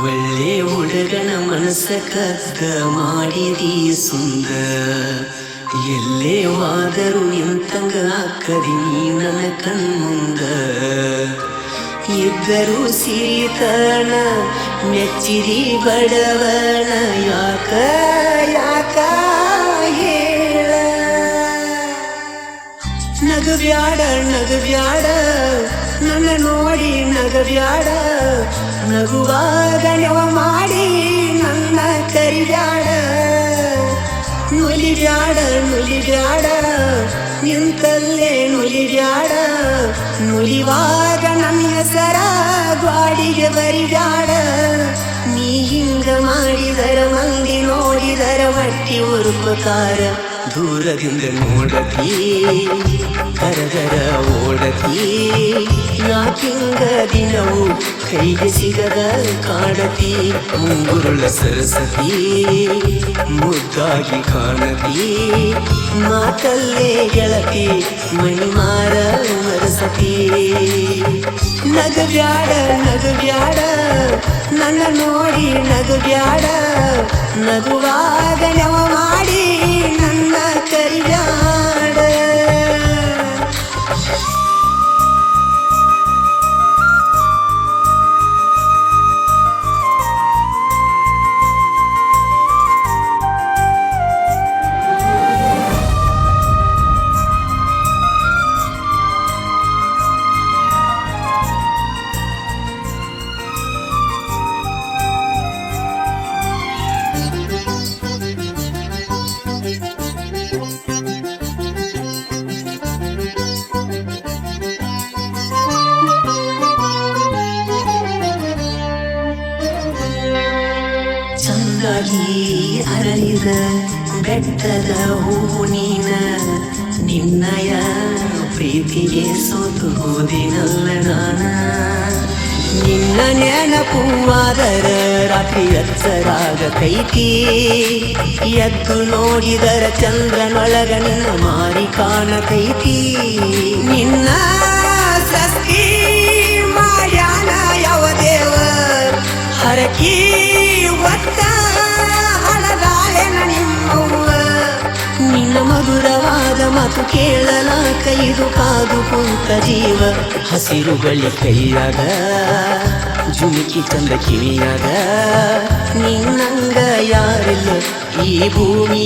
ಒಳ್ಳೆ ಹುಡುಗನ ಮನಸ್ಸ ಕದ್ದ ಮಾಡಿದಿ ಸುಂದ ಎಲ್ಲೇ ವಾದರು ನಿಂತಂಗ ಅಕ್ಕದಿ ನೀ ನನ್ನ ಕಣ್ಮುಂದ ಇದ್ದರೂ ಸೀತನ ಮೆಚ್ಚಿದಿ ಬಡವನ ಯಾಕ ಯಾಕ ಹೇಳ ನಗವ್ಯಾಡ ನಗವ್ಯಾಡ ನನ್ನ ನೋಡಿ ನಗವ್ಯಾಡ ನಗುವಾಗ ನೆವ ಮಾಡಿ ನನ್ನ ಕರಿಬ್ಯಾಡ ನುಲಿಬ್ಯಾಡ ನುಲಿಬ್ಯಾಡ, ನಿಂತಲ್ಲೇ ನುಲಿಬ್ಯಾಡ, ನುಲಿವಾಗ ನನ್ನ ಹೆಸರ ಗ್ವಾಡಿಗೆ ಬರಿಬ್ಯಾಡ. ನೀ ಹಿಂಗ ಮಾಡಿದರ ಮಂದಿ ನೋಡಿದರ ಬಟ್ಟಿ ಉರುಪುತ್ತಾರ ದೂರದಿಂದ ನೋಡತಿ ಕರಗರ ಓಡತಿ ಯಾಕಿಂಗ ದಿನವು ಕೈಗೆ ಸಿಗದ ಕಾಡತಿ, ಮುಂಗುರುಳ ಸರಸತಿ, ಮುದ್ದಾಗಿ ಕಾಣತಿ, ಮಾತಲ್ಲೇ ಗೆಳತಿ, ಮಣಿಮಾರ ಮರಸತಿ. ನಗವ್ಯಾಡ ನಗವ್ಯಾಡ, ನನ್ನ ನೋಡಿ ನಗವ್ಯಾಡ ನಗುವಾಗ ನವ ಮಾಡಿ. ಚಂದಾಗಿ ಅರಳಿದ ಬೆಟ್ಟದ ಹೂ ನೀನ ನಿನ್ನಯ ಪ್ರೀತಿಗೆ ಸೋತು ಹೋದಿನಲ್ಲ ನಾನ ನಿನ್ನ ನೆನಪುವಾದರ ರಾತ್ರಿ ಎಚ್ಚರಾಗತೈತಿ ಎದ್ದು ನೋಡಿದರ ಚಂದ್ರನೊಳಗ ನಿನ್ನ ಮಾರಿ ಕಾಣತೈತಿ ಮಾತು ಕೇಳಲ ಕೈದು ಕಾದು ಕುಂತ ಜೀವ. ಹಸಿರು ಬಳಿ ಕೈಯಾಗ ಜುಮುಕಿ ಚಂದ ಕಿವಿಯಾಗ. ನಿನ್ನಂಗ ಯಾರಿಲ್ಲ ಈ ಭೂಮಿ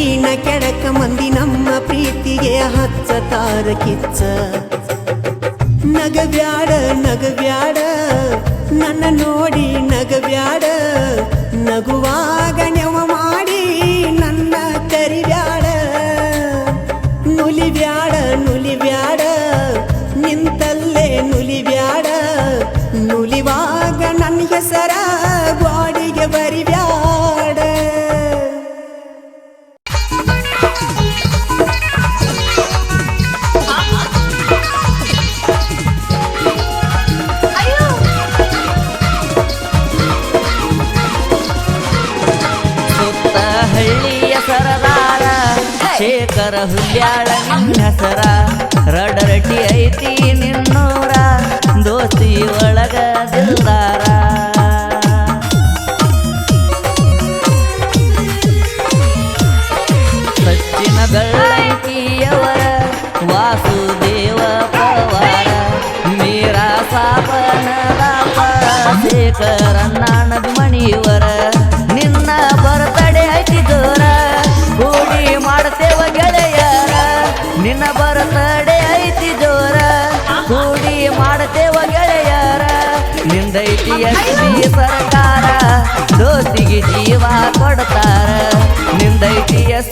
ನಡಕಿನ ಕೆಡಕ ಮಂದಿ ನಮ್ಮ ಪ್ರೀತಿಗೆ ಹಚ್ಚ ತಾರ ಕಿಚ್ಚ. ನಗವ್ಯಾಡ ನಗವ್ಯಾಡ, ನನ್ನ ನೋಡಿ ನಗವ್ಯಾಡ. ನಗುವಾಗ ನೆವ ಮಾಡಿ ಬೆಳ್ಳಿಯ ಸರದಾರ ಶೇಖರ ಹುಲ್ಯಾಳ ನಿನ್ನಸರ ರಡರಟಿ ಐತಿ ನಿನ್ನೂರ ದೋಸ್ತಿ ಒಳಗ ದಿಲ್ದಾರ. ಸಚ್ಚಿನ ಬೆಳ್ಳಂಕಿಯವರ ವಾಸುದೇವ ಪವಾರ ಮೀರಾ ಸಾಪನದಾಪ ಶೇಖರ ನಾಣದ ಮಣಿಯವರ ನಿನ್ನ ಬರ್ತಡೆ ಐತಿ ಜೋರ ಕೂಡಿ ಮಾಡ್ತೇವ ಗೆಳೆಯರ. ನಿನ್ನ ಬರ್ತಡೆ ಐತಿ ಜೋರ ಕೂಡಿ ಮಾಡ್ತೇವ ಗೆಳೆಯರ. ನಿಂದೈತಿ ಎಸ್ ಸರ್ಕಾರ. ದೋಸ್ತಿಗೆ ಜೀವ ಕೊಡ್ತಾರ. ನಿಂದೈತಿ ಎಸ್